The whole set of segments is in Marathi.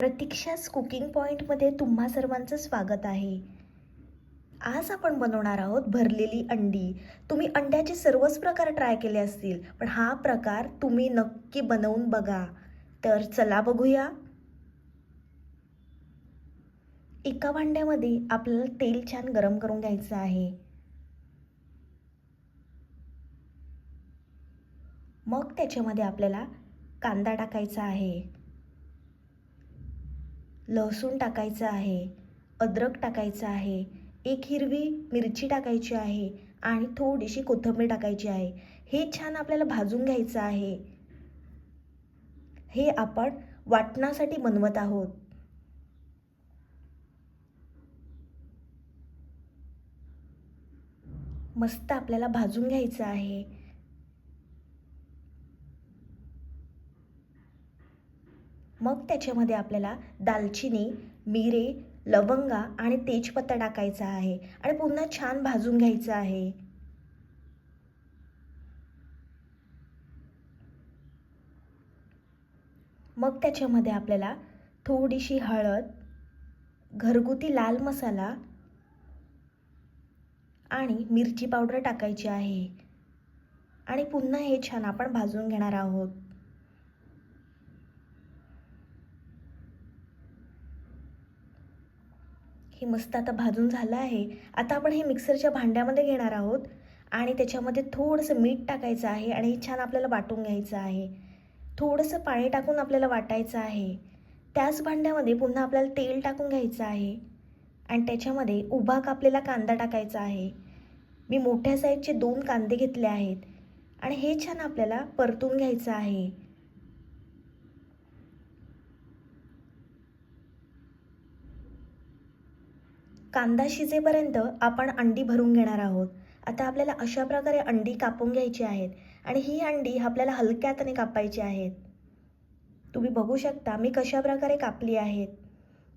प्रतीक्षाच कुकिंग पॉईंटमध्ये तुम्हा सर्वांचं स्वागत आहे. आज आपण बनवणार आहोत भरलेली अंडी. तुम्ही अंड्याचे सर्वच प्रकार ट्राय केले असतील पण हा प्रकार तुम्ही नक्की बनवून बघा. तर चला बघूया. एका भांड्यामध्ये आपल्याला तेल छान गरम करून घ्यायचं आहे. मग त्याच्यामध्ये आपल्याला कांदा टाकायचा आहे. लसूण टाकायचं आहे अद्रक टाकायचं आहे एक हिरवी मिरची टाकायची आहे आणि थोडीशी कोथिंबीर टाकायची आहे. हे छान आपल्याला भाजून घ्यायचं आहे. हे आपण वाटणासाठी बनवत आहोत. मस्त आपल्याला भाजून घ्यायचं आहे. मग त्याच्यामध्ये आपल्याला दालचिनी मिरे लवंगा आणि तेजपत्ता टाकायचा आहे. आणि पुन्हा छान भाजून घ्यायचं आहे. मग त्याच्यामध्ये आपल्याला थोडीशी हळद घरगुती लाल मसाला आणि मिरची पावडर टाकायची आहे. आणि पुन्हा हे छान आपण भाजून घेणार आहोत. हे मस्त आता भाजून झालं आहे. आता आपण हे मिक्सरच्या भांड्यामध्ये घेणार आहोत. आणि त्याच्यामध्ये थोडंसं मीठ टाकायचं आहे आणि हे छान आपल्याला वाटून घ्यायचं आहे. थोडंसं पाणी टाकून आपल्याला वाटायचं आहे. त्याच भांड्यामध्ये पुन्हा आपल्याला तेल टाकून घ्यायचं आहे. आणि त्याच्यामध्ये उभा कापलेला कांदा टाकायचा आहे. मी मोठ्या साईजचे दोन कांदे घेतले आहेत. आणि हे छान आपल्याला परतून घ्यायचं आहे. कांदा शिजेपर्यंत आपण अंडी भरून घेणार आहोत. आता आपल्याला अशा प्रकारे अंडी कापून घ्यायची आहेत आणि ही अंडी आपल्याला हलक्या हाताने कापायची आहेत. तुम्ही बघू शकता मी कशा प्रकारे कापली आहेत.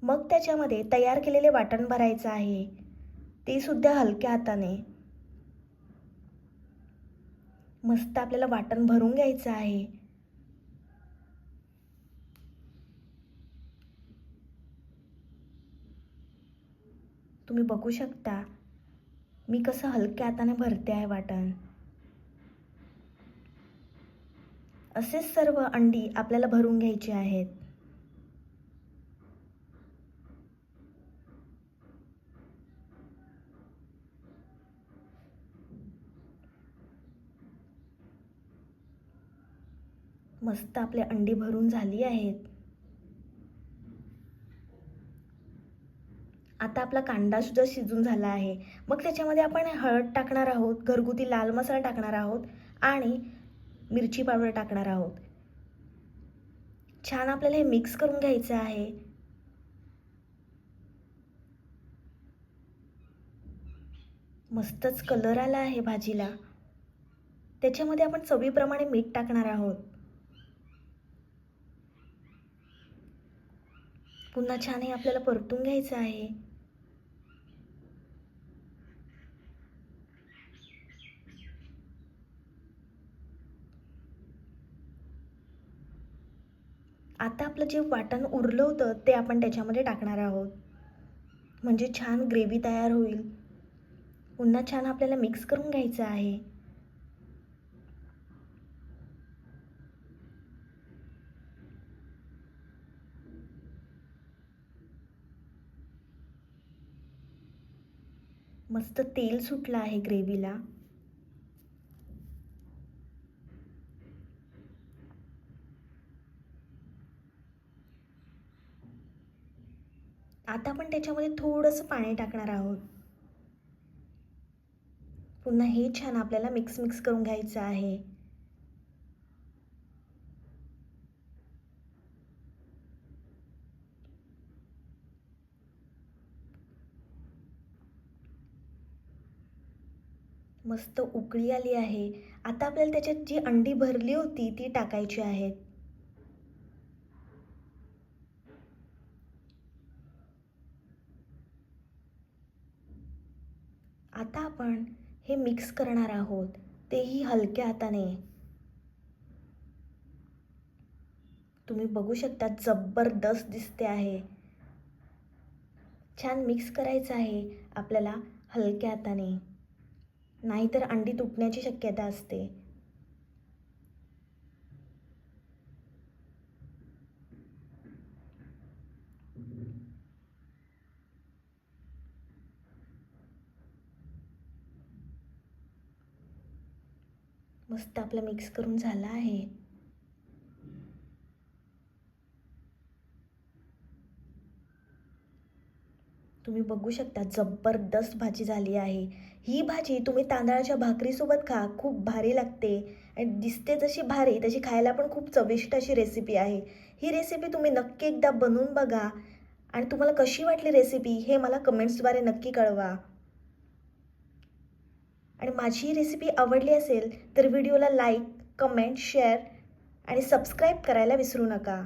मग त्याच्यामध्ये तयार केलेले वाटण भरायचं आहे. ते सुद्धा हलक्या हाताने. मस्त आपल्याला वाटण भरून घ्यायचं आहे. तुम्ही बघू शकता. मी कसं हलक्या हाताने भरते आहे वाटण. असेच सर्व अंडी आपल्याला भरून घ्यायची आहेत. मस्त आपले अंडी भरून झाली आहेत. आता आपला कांदा सुद्धा शिजून झाला आहे. मग त्याच्यामध्ये आपण हळद टाकणार आहोत घरगुती लाल मसाला टाकणार आहोत आणि मिरची पावडर टाकणार आहोत. छान आपल्याला हे मिक्स करून घ्यायचं आहे. मस्तच कलर आला आहे भाजीला. त्याच्यामध्ये आपण चवीप्रमाणे मीठ टाकणार आहोत. पुन्हा छान हे आपल्याला परतून घ्यायचं आहे. आता आपलं जे वाटण उरलं होतं ते आपण त्याच्यामध्ये टाकणार आहोत. म्हणजे छान ग्रेव्ही तयार होईल. पुन्हा छान आपल्याला मिक्स करून घ्यायचं आहे. मस्त तेल सुटलं आहे ग्रेव्हीला. आता आपण त्याच्यामध्ये थोडंसं पाणी टाकणार आहोत. पुन्हा हे छान आपल्याला मिक्स मिक्स करून घ्यायचं आहे. मस्त उकळी आली आहे. आता आपल्याला त्याच्यात जी अंडी भरली होती ती टाकायची आहेत. आता आपण हे मिक्स करणार आहोत. तेही हलक्या हाताने. तुम्ही बघू शकता जबरदस्त दिसते आहे. छान मिक्स करायचं आहे आपल्याला हलक्या हाताने. नाहीतर अंडी तुटण्याची शक्यता असते. मस्त आपला मिक्स करून झालं आहे. तुम्ही बघू शकता जबरदस्त भाजी झाली आहे. ही भाजी तुम्ही तांदळाच्या भाकरीसोबत खा खूप भारी लागते. आणि दिसते जशी भारी तशी खायला पण खूप चविष्ट अशी रेसिपी आहे. ही रेसिपी तुम्ही नक्की एकदा बनवून बघा. आणि तुम्हाला कशी वाटली रेसिपी हे मला कमेंट्सद्वारे नक्की कळवा. आणि माझी ही रेसिपी आवडली असेल तर व्हिडिओला लाईक कमेंट शेअर आणि सबस्क्राईब करायला विसरू नका.